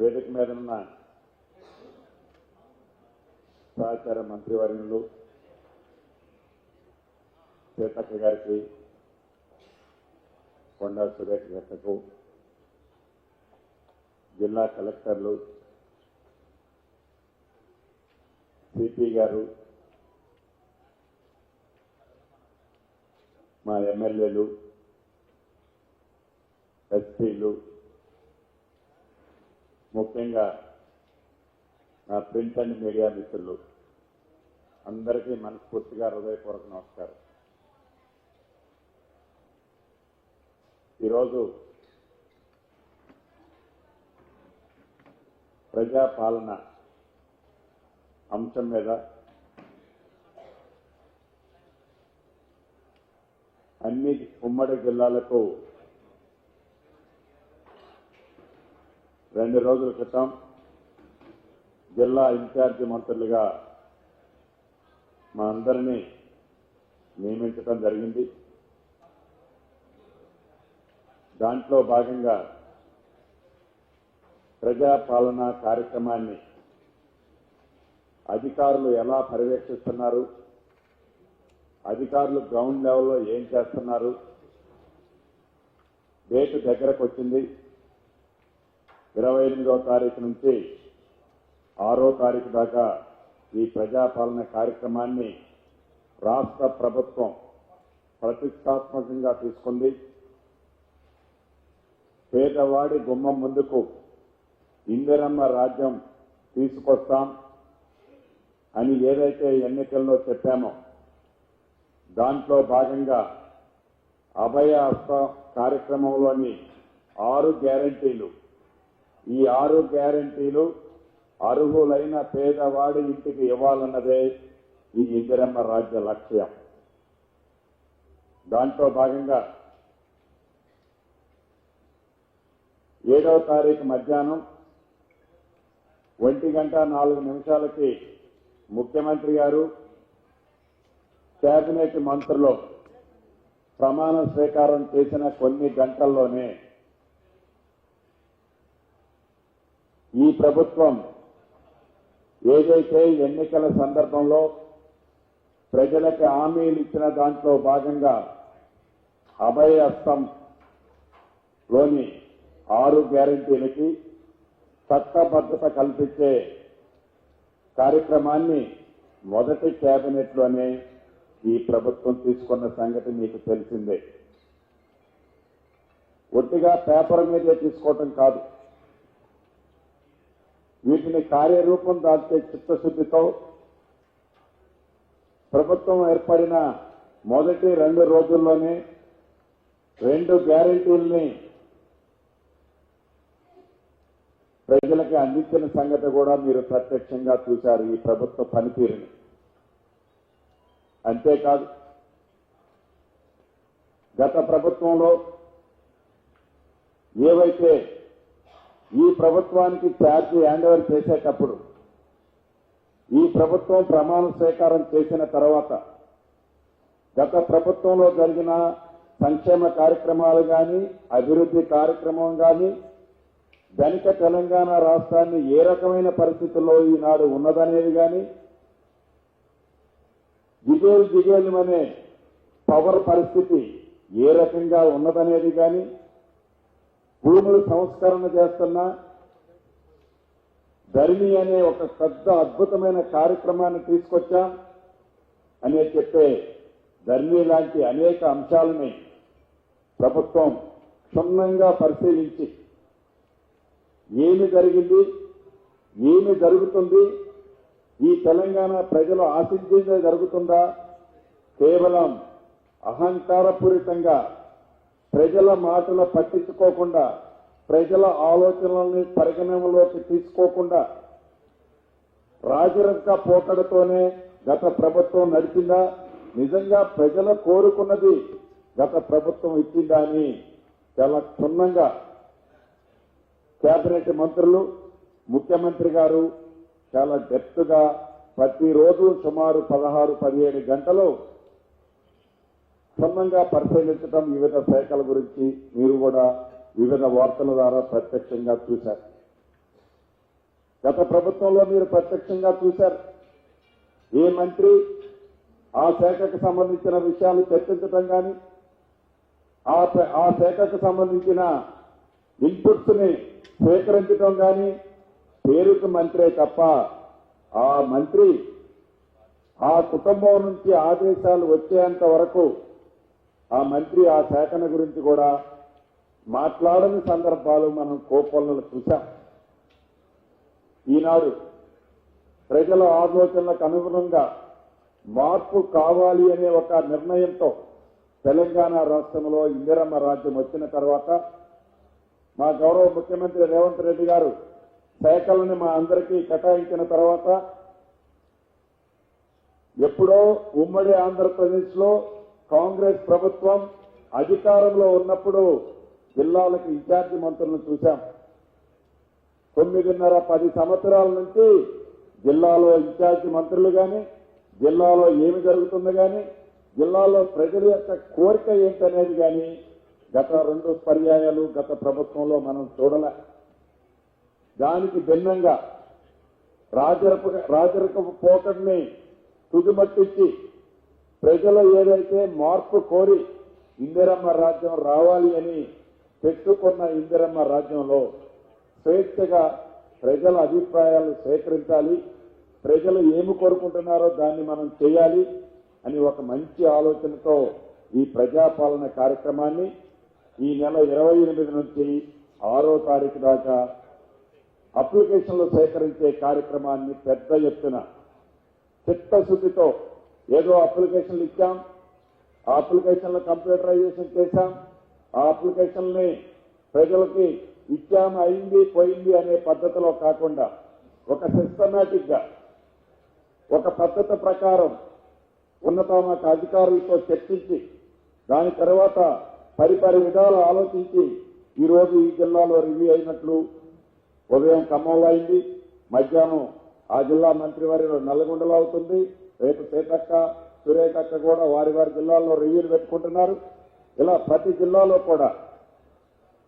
వేదిక మీద ఉన్న సహచార మంత్రివర్యులు సీతక్క గారికి కొండా సురేష్ గారికి జిల్లా కలెక్టర్లు సిపి గారు మా ఎమ్మెల్యేలు ఎస్పీలు ముఖ్యంగా నా ప్రింట్ అండ్ మీడియా మిత్రులు అందరికీ మనస్ఫూర్తిగా హృదయపూర్వక నమస్కారం. ఈరోజు ప్రజాపాలన అంశం మీద అన్ని ఉమ్మడి జిల్లాలకు రెండు రోజుల క్రితం జిల్లా ఇన్ఛార్జి మంత్రులుగా మా అందరినీ నియమించడం జరిగింది. దాంట్లో భాగంగా ప్రజాపాలన కార్యక్రమాన్ని అధికారులు ఎలా పర్యవేక్షిస్తున్నారు? అధికారులు గ్రౌండ్ లెవెల్లో ఏం చేస్తున్నారు? డేట్ దగ్గరకు వచ్చింది ఇరవై ఎనిమిదవ తారీఖు నుంచి ఆరో తారీఖు దాకా ఈ ప్రజాపాలన కార్యక్రమాన్ని రాష్ట్ర ప్రభుత్వం ప్రతిష్టాత్మకంగా తీసుకుంది. పేదవాడి గుమ్మం ముందుకు ఇందిరమ్మ రాజ్యం తీసుకొస్తాం అని ఏదైతే ఎన్నికల్లో చెప్పామో దాంట్లో భాగంగా అభయ హస్త కార్యక్రమంలోని ఆరు గ్యారంటీలు ఈ ఆరు గ్యారంటీలు అర్హులైన పేదవాడి ఇంటికి ఇవ్వాలన్నదే ఈ ఇందిరమ్మ రాజ్య లక్ష్యం. దాంట్లో భాగంగా ఏడవ తారీఖు మధ్యాహ్నం ఒంటి గంట నాలుగు నిమిషాలకి ముఖ్యమంత్రి గారు కేబినెట్ మంత్రులు ప్రమాణ స్వీకారం చేసిన కొన్ని గంటల్లోనే ఈ ప్రభుత్వం ఏదైతే ఎన్నికల సందర్భంలో ప్రజలకు హామీలు ఇచ్చిన దాంట్లో భాగంగా అభయ హస్తం లోని ఆరు గ్యారంటీలకి చట్టబద్ధత కల్పించే కార్యక్రమాన్ని మొదటి కేబినెట్లోనే ఈ ప్రభుత్వం తీసుకున్న సంగతి మీకు తెలిసిందే. ఒట్టిగా పేపర్ మీదే తీసుకోవటం కాదు. వీటిని కార్యరూపం దాల్చే చిత్తశుద్ధితో ప్రభుత్వం ఏర్పడిన మొదటి రెండు రోజుల్లోనే రెండు గ్యారంటీల్ని ప్రజలకు అందించిన సంగతి కూడా మీరు ప్రత్యక్షంగా చూశారు ఈ ప్రభుత్వ పనితీరుని. అంతేకాదు గత ప్రభుత్వంలో ఏవైతే ఈ ప్రభుత్వానికి ఛార్జ్ హ్యాండ్ ఓవర్ చేసేటప్పుడు ఈ ప్రభుత్వం ప్రమాణ స్వీకారం చేసిన తర్వాత గత ప్రభుత్వంలో జరిగిన సంక్షేమ కార్యక్రమాలు కానీ అభివృద్ధి కార్యక్రమం కానీ ధనిక తెలంగాణ రాష్ట్రాన్ని ఏ రకమైన పరిస్థితుల్లో ఈనాడు ఉన్నదనేది కానీ జిగేలు అనే పవర్ పరిస్థితి ఏ రకంగా ఉన్నదనేది కానీ భూములు సంస్కరణ చేస్తున్నా ధరణి అనే ఒక పెద్ద అద్భుతమైన కార్యక్రమాన్ని తీసుకొచ్చాం అని చెప్పే ధరణి లాంటి అనేక అంశాలని ప్రభుత్వం క్షుణ్ణంగా పరిశీలించి ఏమి జరిగింది ఏమి జరుగుతుంది ఈ తెలంగాణ ప్రజలు ఆశించేదే జరుగుతుందా? కేవలం అహంకారపూరితంగా ప్రజల మాటలు పట్టించుకోకుండా ప్రజల ఆలోచనల్ని పరిగణనలోకి తీసుకోకుండా రాజరక్క పోకడతోనే గత ప్రభుత్వం నడిచిందా? నిజంగా ప్రజలు కోరుకున్నది గత ప్రభుత్వం ఇచ్చిందా అని చాలా క్షుణ్ణంగా కేబినెట్ మంత్రులు ముఖ్యమంత్రి గారు చాలా డెప్త్గా ప్రతిరోజు సుమారు పదహారు పదిహేడు గంటలు క్షుణ్ణంగా పరిశీలించడం వివిధ శాఖల గురించి మీరు కూడా వివిధ వార్తల ద్వారా ప్రత్యక్షంగా చూశారు. గత ప్రభుత్వంలో మీరు ప్రత్యక్షంగా చూశారు. ఏ మంత్రి ఆ శాఖకు సంబంధించిన విషయాలు చర్చించడం కానీ ఆ ఆ శాఖకు సంబంధించిన ఇన్పుట్స్ని స్వీకరించడం కానీ పేరుకు మంత్రే తప్ప ఆ మంత్రి ఆ కుటుంబం నుంచి ఆదేశాలు వచ్చేంత వరకు ఆ మంత్రి ఆ శాఖను గురించి కూడా మాట్లాడని సందర్భాలు మనం కోపలను చూశాం. ఈనాడు ప్రజల ఆలోచనలకు అనుగుణంగా మార్పు కావాలి అనే ఒక నిర్ణయంతో తెలంగాణ రాష్ట్రంలో ఇందిరమ్మ రాజ్యం వచ్చిన తర్వాత మా గౌరవ ముఖ్యమంత్రి రేవంత్ రెడ్డి గారు శాఖలను మా అందరికీ కేటాయించిన తర్వాత ఎప్పుడో ఉమ్మడి ఆంధ్రప్రదేశ్లో కాంగ్రెస్ ప్రభుత్వం అధికారంలో ఉన్నప్పుడు జిల్లాలకు ఇన్ఛార్జి మంత్రులను చూశాం. తొమ్మిదిన్నర పది సంవత్సరాల నుంచి జిల్లాలో ఇన్ఛార్జి మంత్రులు కానీ జిల్లాలో ఏమి జరుగుతుంది కానీ జిల్లాలో ప్రజల యొక్క కోరిక ఏంటనేది కానీ గత రెండు పర్యాయాలు గత ప్రభుత్వంలో మనం చూడలే. దానికి భిన్నంగా రాజరపు రాజరకపు పోకడిని తుదిమట్టించి ప్రజలు ఏదైతే మార్పు కోరి ఇందిరమ్మ రాజ్యం రావాలి అని పెట్టుకున్న ఇందిరమ్మ రాజ్యంలో స్వేచ్ఛగా ప్రజల అభిప్రాయాలు సేకరించాలి ప్రజలు ఏమి కోరుకుంటున్నారో దాన్ని మనం చేయాలి అని ఒక మంచి ఆలోచనతో ఈ ప్రజాపాలన కార్యక్రమాన్ని ఈ నెల ఇరవై ఎనిమిది నుంచి ఆరో తారీఖు దాకా అప్లికేషన్లు సేకరించే కార్యక్రమాన్ని పెద్ద ఎత్తున చిత్తశుద్ధితో ఏదో అప్లికేషన్లు ఇచ్చాం. ఆ అప్లికేషన్లు కంప్యూటరైజేషన్ చేశాం. ఆ అప్లికేషన్ని ప్రజలకి ఇచ్చాం అయింది పోయింది అనే పద్ధతిలో కాకుండా ఒక సిస్టమేటిక్గా ఒక పద్ధతి ప్రకారం ఉన్నతోన్నత అధికారులతో చర్చించి దాని తర్వాత పరిపరి విధాలు ఆలోచించి ఈరోజు ఈ జిల్లాలో రివ్యూ అయినట్లు ఉదయం ఖమ్మంలో అయింది మధ్యాహ్నం ఆ జిల్లా మంత్రివర్యులు నల్లగొండలో అవుతుంది. రేపు సీతక్క సురేఖక్క కూడా వారి వారి జిల్లాల్లో రివ్యూలు పెట్టుకుంటున్నారు. ఇలా ప్రతి జిల్లాలో కూడా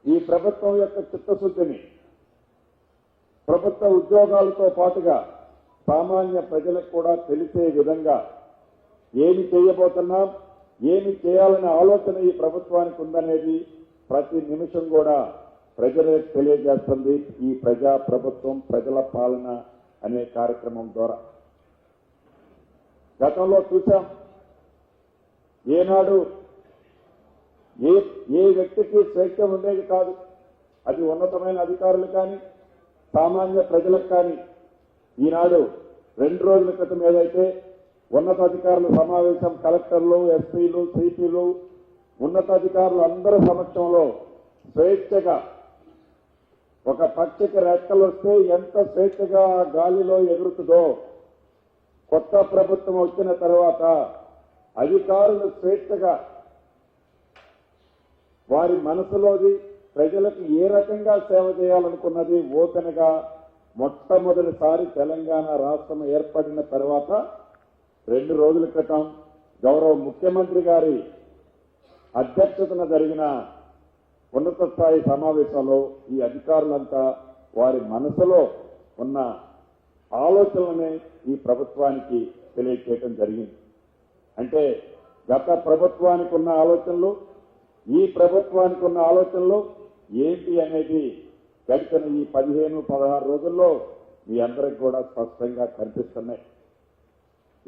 ఈ ప్రభుత్వం యొక్క చిత్తశుద్ధిని ప్రభుత్వ ఉద్యోగాలతో పాటుగా సామాన్య ప్రజలకు కూడా తెలిసే విధంగా ఏమి చేయబోతున్నాం ఏమి చేయాలనే ఆలోచన ఈ ప్రభుత్వానికి ఉందనేది ప్రతి నిమిషం కూడా ప్రజలకు తెలియజేస్తుంది ఈ ప్రజా ప్రభుత్వం ప్రజల పాలన అనే కార్యక్రమం ద్వారా. గతంలో చూసాం ఏనాడు ఏ ఏ వ్యక్తికి స్వేచ్ఛ ఉండేది కాదు. అది ఉన్నతమైన అధికారులు కానీ సామాన్య ప్రజలకు కానీ ఈనాడు రెండు రోజుల క్రితం ఏదైతే ఉన్నతాధికారుల సమావేశం కలెక్టర్లు ఎస్పీలు సిపిలు ఉన్నతాధికారులు అందరి సమక్షంలో స్వేచ్ఛగా ఒక పక్షికి రెక్కలు వస్తే ఎంత స్వేచ్ఛగా ఆ గాలిలో ఎగురుతుందో కొత్త ప్రభుత్వం వచ్చిన తర్వాత అధికారులు స్వేచ్ఛగా వారి మనసులోది ప్రజలకు ఏ రకంగా సేవ చేయాలనుకున్నది ఓపెన్గా మొట్టమొదటిసారి తెలంగాణ రాష్ట్రం ఏర్పడిన తర్వాత రెండు రోజుల క్రితం గౌరవ ముఖ్యమంత్రి గారి అధ్యక్షతన జరిగిన ఉన్నత స్థాయి సమావేశంలో ఈ అధికారులంతా వారి మనసులో ఉన్న ఆలోచనలనే ఈ ప్రభుత్వానికి తెలియచేయటం జరిగింది. అంటే గత ప్రభుత్వానికి ఉన్న ఆలోచనలు ఈ ప్రభుత్వానికి ఉన్న ఆలోచనలు ఏంటి అనేది గడిచిన ఈ పదిహేను పదహారు రోజుల్లో మీ అందరికి కూడా స్పష్టంగా కనిపిస్తున్నాయి.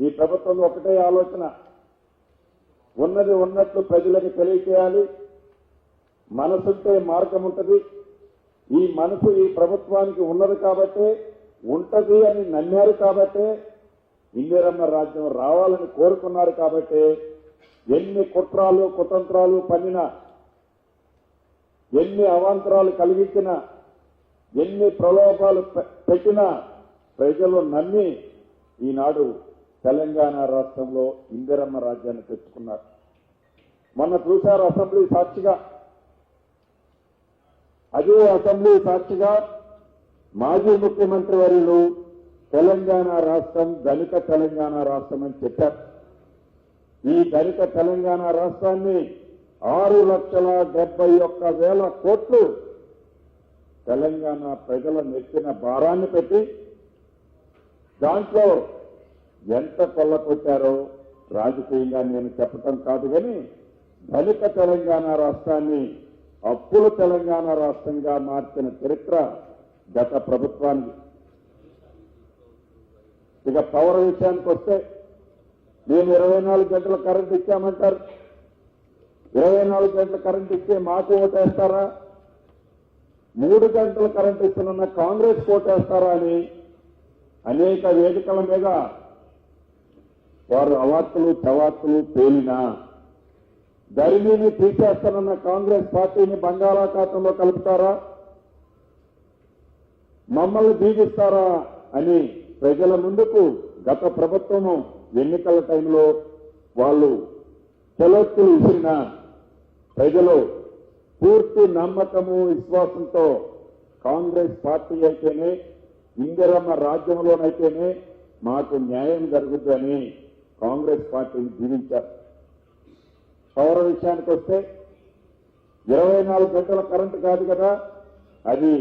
ఈ ప్రభుత్వం ఒకటే ఆలోచన. ఉన్నది ఉన్నట్లు ప్రజలకు తెలియచేయాలి. మనసుంటే మార్గం ఉంటుంది ఈ మనసు ఈ ప్రభుత్వానికి ఉన్నది కాబట్టే ఉంటది అని నమ్మారు కాబట్టే ఇందిరమ్మ రాజ్యం రావాలని కోరుకున్నారు కాబట్టే ఎన్ని కుట్రాలు కుతంత్రాలు పన్నిన ఎన్ని అవాంతరాలు కలిగించిన ఎన్ని ప్రలోభాలు పెట్టినా ప్రజలు నమ్మి ఈనాడు తెలంగాణ రాష్ట్రంలో ఇందిరమ్మ రాజ్యాన్ని తెచ్చుకున్నారు. మొన్న చూశారు అసెంబ్లీ సాక్షిగా. అదే అసెంబ్లీ సాక్షిగా మాజీ ముఖ్యమంత్రి వర్యులు తెలంగాణ రాష్ట్రం ధనిక తెలంగాణ రాష్ట్రం అని చెప్పారు. ఈ ధనిక తెలంగాణ రాష్ట్రాన్ని ఆరు లక్షల డెబ్బై ఒక్క వేల కోట్లు తెలంగాణ ప్రజల నెచ్చిన భారాన్ని పెట్టి దాంట్లో ఎంత కొల్ల కొట్టారో రాజకీయంగా నేను చెప్పటం కాదు కానీ ధనిక తెలంగాణ రాష్ట్రాన్ని అప్పుల తెలంగాణ రాష్ట్రంగా మార్చిన చరిత్ర గత ప్రభుత్వానికి. ఇక పవర్ విషయానికి వస్తే మేము ఇరవై నాలుగు గంటల కరెంట్ ఇచ్చామంటారు. ఇరవై నాలుగు గంటల కరెంట్ ఇస్తే మాకు ఓటేస్తారా? మూడు గంటల కరెంట్ ఇస్తున్న కాంగ్రెస్ ఓటేస్తారా అని అనేక వేదికల మీద వారు అవార్తలు తవార్తలు పేలినా ధరణిని తీసేస్తానన్న కాంగ్రెస్ పార్టీని బంగాళాఖాతంలో కలుపుతారా? మమ్మల్ని దీవిస్తారా అని ప్రజల ముందుకు గత ప్రభుత్వము ఎన్నికల టైంలో వాళ్ళు చెలొత్తులు ఇచ్చిన ప్రజలు పూర్తి నమ్మకము విశ్వాసంతో కాంగ్రెస్ పార్టీ అయితేనే ఇందిరమ్మ రాజ్యంలోనైతేనే మాకు న్యాయం జరుగుతుందని కాంగ్రెస్ పార్టీని జీవించారు. పౌర విషయానికి వస్తే ఇరవై నాలుగు గంటల కరెంటు కాదు కదా అది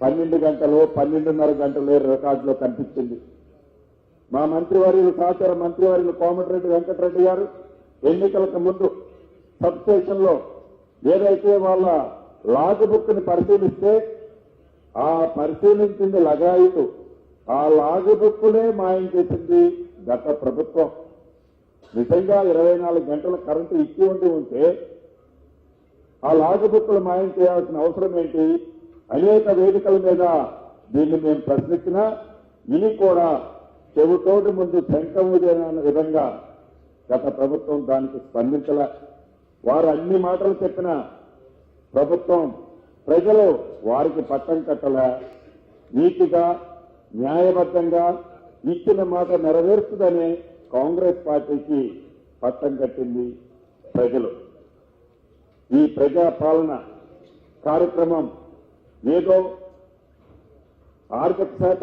పన్నెండు గంటలు పన్నెండున్నర గంటలు రికార్డులో కనిపించింది మా మంత్రివర్యులు సహచార మంత్రివర్యులు కోమటిరెడ్డి వెంకటరెడ్డి గారు ఎన్నికలకు ముందు సబ్ స్టేషన్లో ఏదైతే వాళ్ళ లాగ్ బుక్ని పరిశీలిస్తే ఆ పరిశీలించింది లగాయితు. ఆ లాగ్ బుక్కునే మాయం చేసింది గత ప్రభుత్వం. నిజంగా ఇరవై నాలుగు గంటల కరెంటు ఇచ్చి ఉండి ఉంటే ఆ లాగ్ బుక్కులు మాయం చేయాల్సిన అవసరం ఏంటి? అనేక వేదికల మీద దీన్ని మేము ప్రశ్నించినా ఇది కూడా చెవితోటి ముందు శంఖముదైన విధంగా గత ప్రభుత్వం దానికి స్పందించల. వారు అన్ని మాటలు చెప్పిన ప్రభుత్వం ప్రజలు వారికి పట్టం కట్టల. నీతిగా న్యాయబద్ధంగా ఇచ్చిన మాట నెరవేరుస్తుందని కాంగ్రెస్ పార్టీకి పట్టం కట్టింది ప్రజలు. ఈ ప్రజా పాలన కార్యక్రమం ఏదో ఆర్థిక శాఖ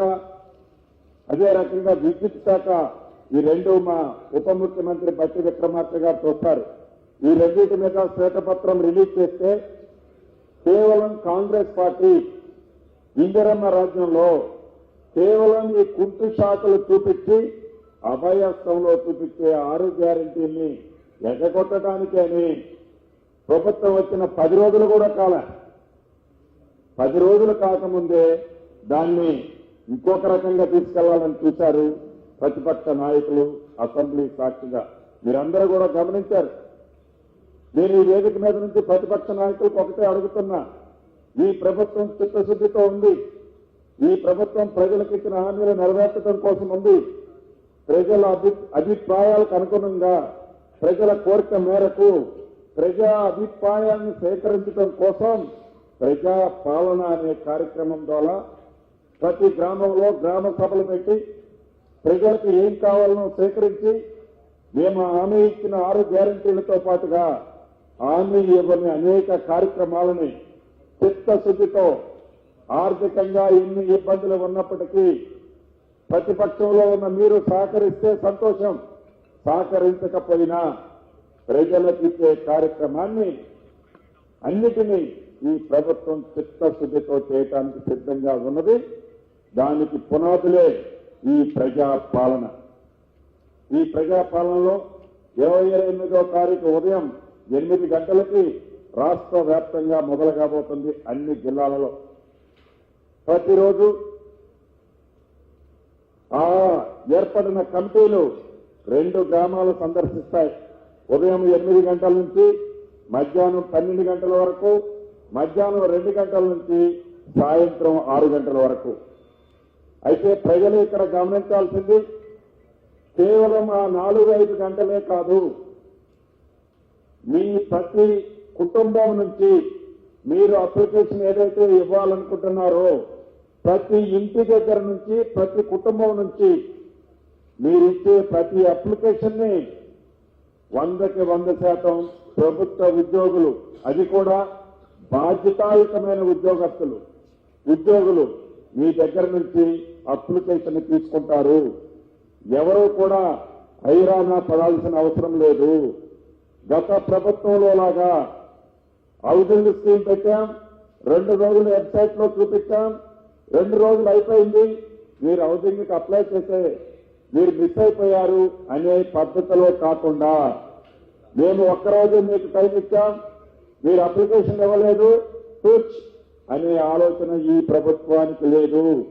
అదే రకంగా విద్యుత్ శాఖ ఈ రెండు మా ఉప ముఖ్యమంత్రి బట్టి విక్రమార్క గారు చూస్తారు. ఈ రెండింటి మీద శ్వేతపత్రం రిలీజ్ చేస్తే కేవలం కాంగ్రెస్ పార్టీ ఇందిరమ్మ రాజ్యంలో కేవలం ఈ కుంటు శాఖలు చూపించి అభయస్థంలో చూపించే ఆరు గ్యారంటీని ఎగగొట్టడానికి అని ప్రభుత్వం వచ్చిన పది రోజులు కూడా కాల. పది రోజులు కాకముందే దాన్ని ఇంకొక రకంగా తీసుకెళ్ళాలని చూశారు ప్రతిపక్ష నాయకులు అసెంబ్లీ సాక్షిగా. మీరందరూ కూడా గమనించారు. నేను ఈ వేదిక మీద నుంచి ప్రతిపక్ష నాయకులకు ఒకటే అడుగుతున్నా. ఈ ప్రభుత్వం చిత్తశుద్ధితో ఉంది. ఈ ప్రభుత్వం ప్రజలకు ఇచ్చిన హామీలు నెరవేర్చడం కోసం ఉంది. ప్రజల అభి అభిప్రాయాలకు అనుగుణంగా ప్రజల కోరిక మేరకు ప్రజా అభిప్రాయాన్ని సేకరించడం కోసం ప్రజా పాలన అనే కార్యక్రమం ద్వారా ప్రతి గ్రామంలో గ్రామ సభలు పెట్టి ప్రజలకు ఏం కావాలనో సేకరించి మేము హామీ ఇచ్చిన ఆరు గ్యారంటీలతో పాటుగా హామీ ఇవ్వని అనేక కార్యక్రమాలని చిత్తశుద్ధితో ఆర్థికంగా ఎన్ని ఇబ్బందులు ఉన్నప్పటికీ ప్రతిపక్షంలో ఉన్న మీరు సహకరిస్తే సంతోషం. సహకరించకపోయినా ప్రజలకు ఇచ్చే కార్యక్రమాన్ని అన్నిటినీ ఈ ప్రభుత్వం చిత్తశుద్ధితో చేయటానికి సిద్ధంగా ఉన్నది. దానికి పునాదులే ఈ ప్రజా పాలన ఈ ప్రజాపాలనలో ఇరవై ఎనిమిదో తారీఖు ఉదయం ఎనిమిది గంటలకి రాష్ట్ర వ్యాప్తంగా మొదలు కాబోతుంది అన్ని జిల్లాలలో. ప్రతిరోజు ఆ ఏర్పడిన కమిటీలు రెండు గ్రామాలు సందర్శిస్తాయి. ఉదయం ఎనిమిది గంటల నుంచి మధ్యాహ్నం పన్నెండు గంటల వరకు మధ్యాహ్నం రెండు గంటల నుంచి సాయంత్రం ఆరు గంటల వరకు. అయితే ప్రజలు ఇక్కడ గమనించాల్సింది కేవలం ఆ నాలుగు ఐదు గంటలే కాదు. మీ ప్రతి కుటుంబం నుంచి మీరు అప్లికేషన్ ఏదైతే ఇవ్వాలనుకుంటున్నారో ప్రతి ఇంటి దగ్గర నుంచి ప్రతి కుటుంబం నుంచి మీరు ఇచ్చే ప్రతి అప్లికేషన్ని వందకి వంద శాతం ప్రభుత్వ ఉద్యోగులు అది కూడా బాధ్యతాయుతమైన ఉద్యోగస్తులు ఉద్యోగులు మీ దగ్గర నుంచి అప్లికేషన్ తీసుకుంటారు. ఎవరు కూడా హైరానా పడాల్సిన అవసరం లేదు. గత ప్రభుత్వంలో లాగా హౌసింగ్ స్కీమ్ పెట్టాం రెండు రోజులు వెబ్సైట్లో చూపించాం రెండు రోజులు అయిపోయింది. మీరు హౌసింగ్కి అప్లై చేసే మీరు మిస్ అయిపోయారు అనే పద్ధతిలో కాకుండా మేము ఒక్కరోజు మీకు టైం ఇచ్చాం. మీరు అప్లికేషన్ ఇవ్వలేదు. కూర్చ్ అనే ఆలోచన ఈ ప్రభుత్వానికి లేదు.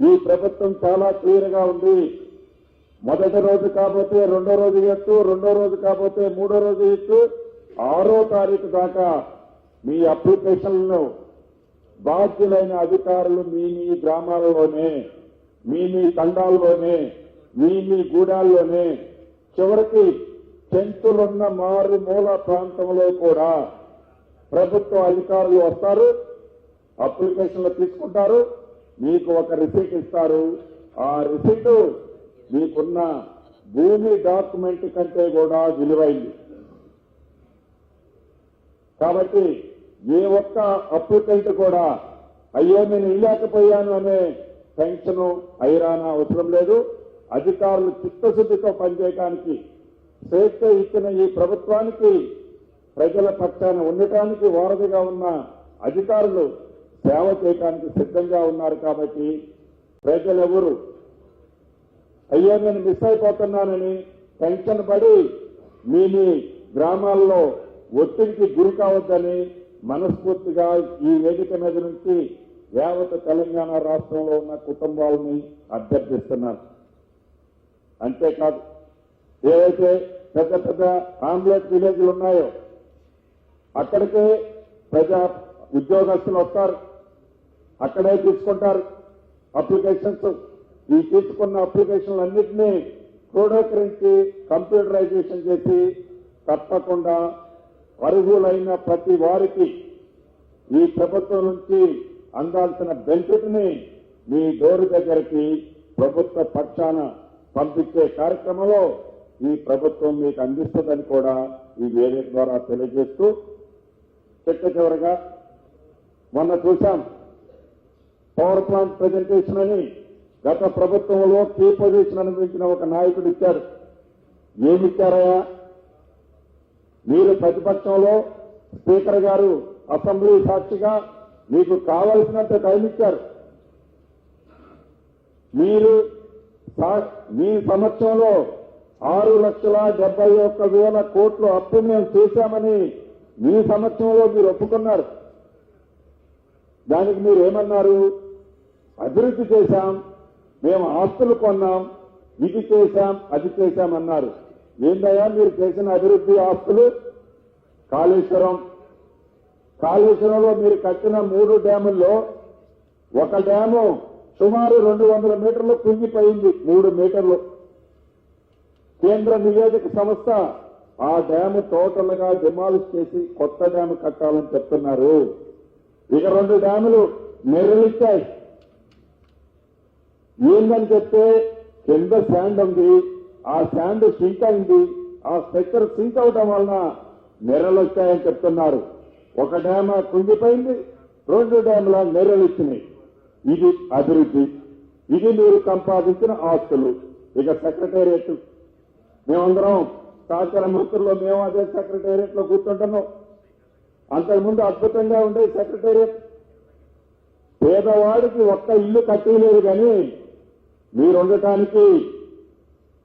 ఈ ప్రభుత్వం చాలా క్లియర్గా ఉంది. మొదటి రోజు కాకపోతే రెండో రోజు ఎత్తు రెండో రోజు కాకపోతే మూడో రోజు ఎత్తు. ఆరో తారీఖు దాకా మీ అప్లికేషన్లను బాధ్యులైన అధికారులు మీ మీ గ్రామాలలోనే మీ మీ తండాల్లోనే మీ మీ గూడాల్లోనే చివరికి చెంచులున్న మారు మూల ప్రాంతంలో కూడా ప్రభుత్వ అధికారులు వస్తారు అప్లికేషన్లు తీసుకుంటారు మీకు ఒక రిసీట్ ఇస్తారు. ఆ రిసీట్ మీకున్న భూమి డాక్యుమెంట్ కంటే కూడా విలువైంది. కాబట్టి ఏ ఒక్క అప్లికెంట్ కూడా అయ్యో నేను ఇల్లాకపోయాను అనే టెన్షన్ ఐరానా అవసరం లేదు. అధికారులు చిత్తశుద్ధితో పనిచేయడానికి స్వేచ్ఛ ఇచ్చిన ఈ ప్రభుత్వానికి ప్రజల పక్షాన ఉండటానికి వారధిగా ఉన్న అధికారులు సేవ చేయడానికి సిద్ధంగా ఉన్నారు కాబట్టి ప్రజలెవరు అయ్యో నేను మిస్ అయిపోతున్నానని టెన్షన్ పడి మీ మీ గ్రామాల్లో ఒత్తిడికి గురి కావద్దని మనస్ఫూర్తిగా ఈ వేదిక మీద నుంచి యావత్ తెలంగాణ రాష్ట్రంలో ఉన్న కుటుంబాలని అభ్యర్థిస్తున్నారు. అంతేకాదు ఏవైతే పెద్ద పెద్ద ఆంబులెన్స్ విలేజ్లు ఉన్నాయో అక్కడికే ప్రజా ఉద్యోగస్తులు వస్తారు. అక్కడే తీసుకుంటారు అప్లికేషన్స్. ఈ తీసుకున్న అప్లికేషన్లు అన్నింటినీ క్రోడీకరించి కంప్యూటరైజేషన్ చేసి తప్పకుండా అర్హులైన ప్రతి వారికి ఈ ప్రభుత్వం నుంచి అందాల్సిన బెనిఫిట్ని మీ డోర్ దగ్గరికి ప్రభుత్వ పక్షాన పంపించే కార్యక్రమంలో ఈ ప్రభుత్వం మీకు అందిస్తుందని కూడా ఈ వేదిక ద్వారా తెలియజేస్తూ చిట్ట చివరగా మొన్న చూశాం పవర్ ప్లాంట్ ప్రజెంటేషన్ అని గత ప్రభుత్వంలో కీ పొజిషన్ అనిపించిన ఒక నాయకుడు ఇచ్చారు. ఏమిచ్చారయ్యా? మీరు ప్రతిపక్షంలో స్పీకర్ గారు అసెంబ్లీ సాక్షిగా మీకు కావలసినంత టైం ఇచ్చారు. మీరు సా- మీ సమక్షంలో ఆరు లక్షల డెబ్బై ఒక్క వేల కోట్లు అప్పు మేము చేశామని మీ సమక్షంలో మీరు ఒప్పుకున్నారు. దానికి మీరు ఏమన్నారు? అభివృద్ధి చేశాం మేము ఆస్తులు కొన్నాం ఇది చేశాం అది చేశామన్నారు ఏందయ్యా మీరు చేసిన అభివృద్ధి ఆస్తులు? కాళేశ్వరం. కాళేశ్వరంలో మీరు కట్టిన మూడు డ్యాముల్లో ఒక డ్యాము సుమారు రెండు వందల మీటర్లు కుంగిపోయింది మూడు మీటర్లు. కేంద్ర నివేదిక సంస్థ ఆ డ్యామ్ టోటల్గా డిమాలిష్ చేసి కొత్త డ్యామ్ కట్టాలని చెప్తున్నారు. ఇక రెండు డ్యాములు నెర్రలిచ్చాయి ఏందని చెప్తే కింద శాండ్ ఉంది ఆ శాండ్ సింక్ అయింది ఆ స్ట్రక్చర్ సింక్ అవడం వలన నెర్రలు వచ్చాయని చెప్తున్నారు. ఒక డ్యామ్ కుంగిపోయింది రెండు డ్యాముల నెర్రలు ఇచ్చినాయి. ఇది అభివృద్ధి. ఇది మీరు సంపాదించిన ఆస్తులు. ఇక సెక్రటేరియట్ మేమందరం సహకార మంత్రుల్లో మేము అదే సెక్రటేరియట్లో కూర్చుంటున్నాం. అంతకుముందు అద్భుతంగా ఉండే సెక్రటేరియట్. పేదవాడికి ఒక్క ఇల్లు కట్టలేదు కానీ మీరుండటానికి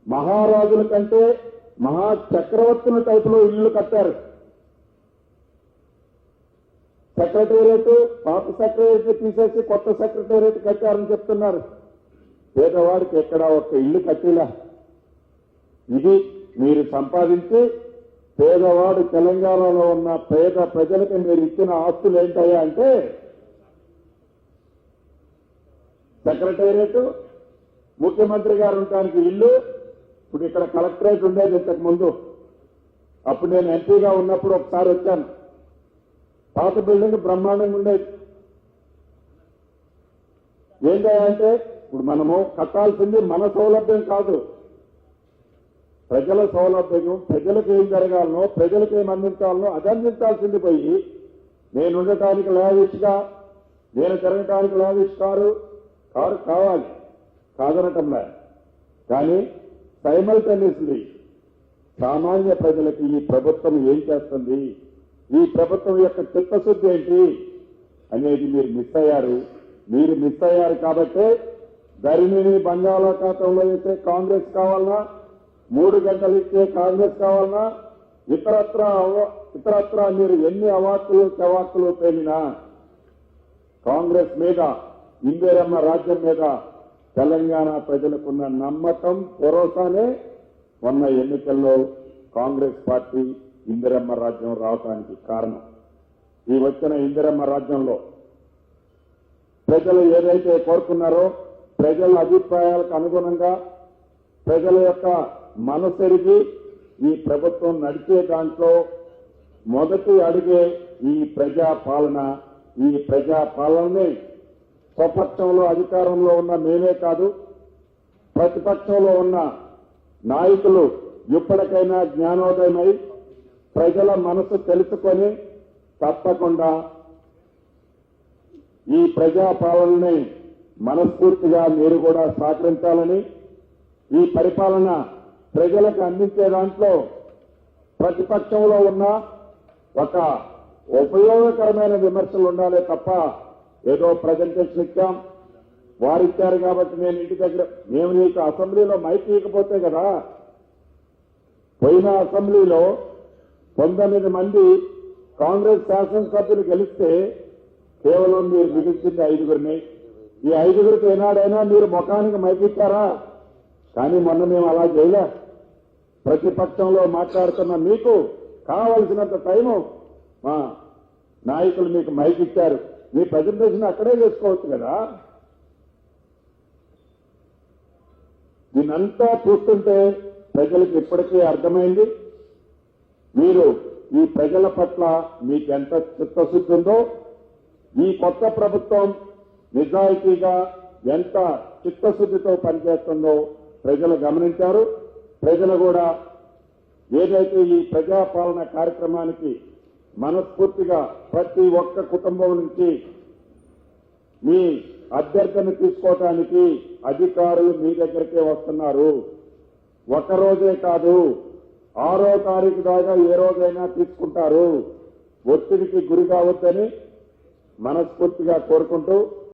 మహారాజుల కంటే మహా చక్రవర్తుల టైపులో ఇల్లు కట్టారు. సెక్రటేరియట్ పాత సెక్రటేరియట్ తీసేసి కొత్త సెక్రటేరియట్ కట్టారని చెప్తున్నారు. పేదవాడికి ఎక్కడ ఒక్క ఇల్లు కట్టిలా ఇది మీరు సంపాదించి పేదవాడు తెలంగాణలో ఉన్న పేద ప్రజలకు మీరు ఇచ్చిన ఆస్తులు ఏంటయ్యా అంటే సెక్రటేరియట్ ముఖ్యమంత్రి గారు ఉండటానికి ఇల్లు ఇప్పుడు ఇక్కడ కలెక్టరేట్ ఉండేది ఇంతకు ముందు. అప్పుడు నేను ఎంపీగా ఉన్నప్పుడు ఒకసారి వచ్చాను. పాత బిల్డింగ్ బ్రహ్మాండంగా ఉండేది. ఏంటంటే ఇప్పుడు మనము కట్టాల్సింది మన సౌలభ్యం కాదు. ప్రజల సౌలభ్యం ప్రజలకు ఏం జరగాలనో ప్రజలకు ఏం అందించాలనో అది అందించాల్సింది పోయి నేను ఉండటానికి లావిష్గా నేను తిరగటానికి లావిష్ కారు కారు కావాలి కాదనటంలే కానీ సైమల్టేనియస్లీ సామాన్య ప్రజలకి ఈ ప్రభుత్వం ఏం చేస్తుంది? ఈ ప్రభుత్వం యొక్క చిత్తశుద్ధి ఏంటి? అనేది మీరు మిస్ అయ్యారు. మీరు మిస్ అయ్యారు కాబట్టే ధరిణిని బంగాళాఖాతంలో అయితే కాంగ్రెస్ కావాలన్నా మూడు గంటలు ఇచ్చే కాంగ్రెస్ కావాలన్నా ఇతరత్ర ఇతరత్ర మీరు ఎన్ని అవార్డులు చవాక్కులు పేలినా కాంగ్రెస్ మీద ఇందిరమ్మ రాజ్యం మీద తెలంగాణ ప్రజలకున్న నమ్మకం భరోసానే మొన్న ఎన్నికల్లో కాంగ్రెస్ పార్టీ ఇందిరమ్మ రాజ్యం రావడానికి కారణం. ఈ వచ్చిన ఇందిరమ్మ రాజ్యంలో ప్రజలు ఏదైతే కోరుకున్నారో ప్రజల అభిప్రాయాలకు అనుగుణంగా ప్రజల యొక్క మనసెరిగి ఈ ప్రభుత్వం నడిచే దాంట్లో మొదటి అడిగే ఈ ప్రజా పాలన ఈ ప్రజా పాలనని స్వపక్షంలో అధికారంలో ఉన్న మేమే కాదు ప్రతిపక్షంలో ఉన్న నాయకులు ఇప్పటికైనా జ్ఞానోదయమై ప్రజల మనసు తెలుసుకొని తప్పకుండా ఈ ప్రజాపాలనని మనస్ఫూర్తిగా మీరు కూడా సహకరించాలని ఈ పరిపాలన ప్రజలకు అందించే దాంట్లో ప్రతిపక్షంలో ఉన్న ఒక ఉపయోగకరమైన విమర్శలు ఉండాలి తప్ప ఏదో ప్రజెంటేషన్ ఇచ్చాం. వారిచ్చారు కాబట్టి నేను ఇంటి దగ్గర మేము నీకు అసెంబ్లీలో మైక్ ఇవ్వకపోతే కదా. పోయిన అసెంబ్లీలో పంతొమ్మిది మంది కాంగ్రెస్ శాసనసభ్యులు గెలిస్తే కేవలం మీరు మిగిల్చింది ఐదుగురిని. ఈ ఐదుగురికి ఏనాడైనా మీరు ముఖానికి మైకిచ్చారా కానీ మొన్న మేము అలా చేయలే. ప్రతిపక్షంలో మాట్లాడుతున్న మీకు కావలసినంత టైము మా నాయకులు మీకు మైక్ ఇచ్చారు. మీ ప్రజెంటేషన్ అక్కడే చేసుకోవచ్చు కదా? దీనంతా చూస్తుంటే ప్రజలకు ఇప్పటికీ అర్థమైంది. మీరు ఈ ప్రజల పట్ల మీకు ఎంత చిత్తశుద్ధి ఉందో ఈ కొత్త ప్రభుత్వం నిజాయితీగా ఎంత చిత్తశుద్ధితో పనిచేస్తుందో ప్రజలు గమనించారు. ప్రజలు కూడా ఏదైతే ఈ ప్రజాపాలన కార్యక్రమానికి మనస్ఫూర్తిగా ప్రతి ఒక్క కుటుంబం నుంచి మీ అభ్యర్థన తీసుకోవటానికి అధికారులు మీ దగ్గరికే వస్తున్నారు. ఒక రోజే కాదు ఆరో తారీఖు దాకా ఏ రోజైనా తీసుకుంటారు. ఒత్తిడికి గురి కావద్దని మనస్ఫూర్తిగా కోరుకుంటూ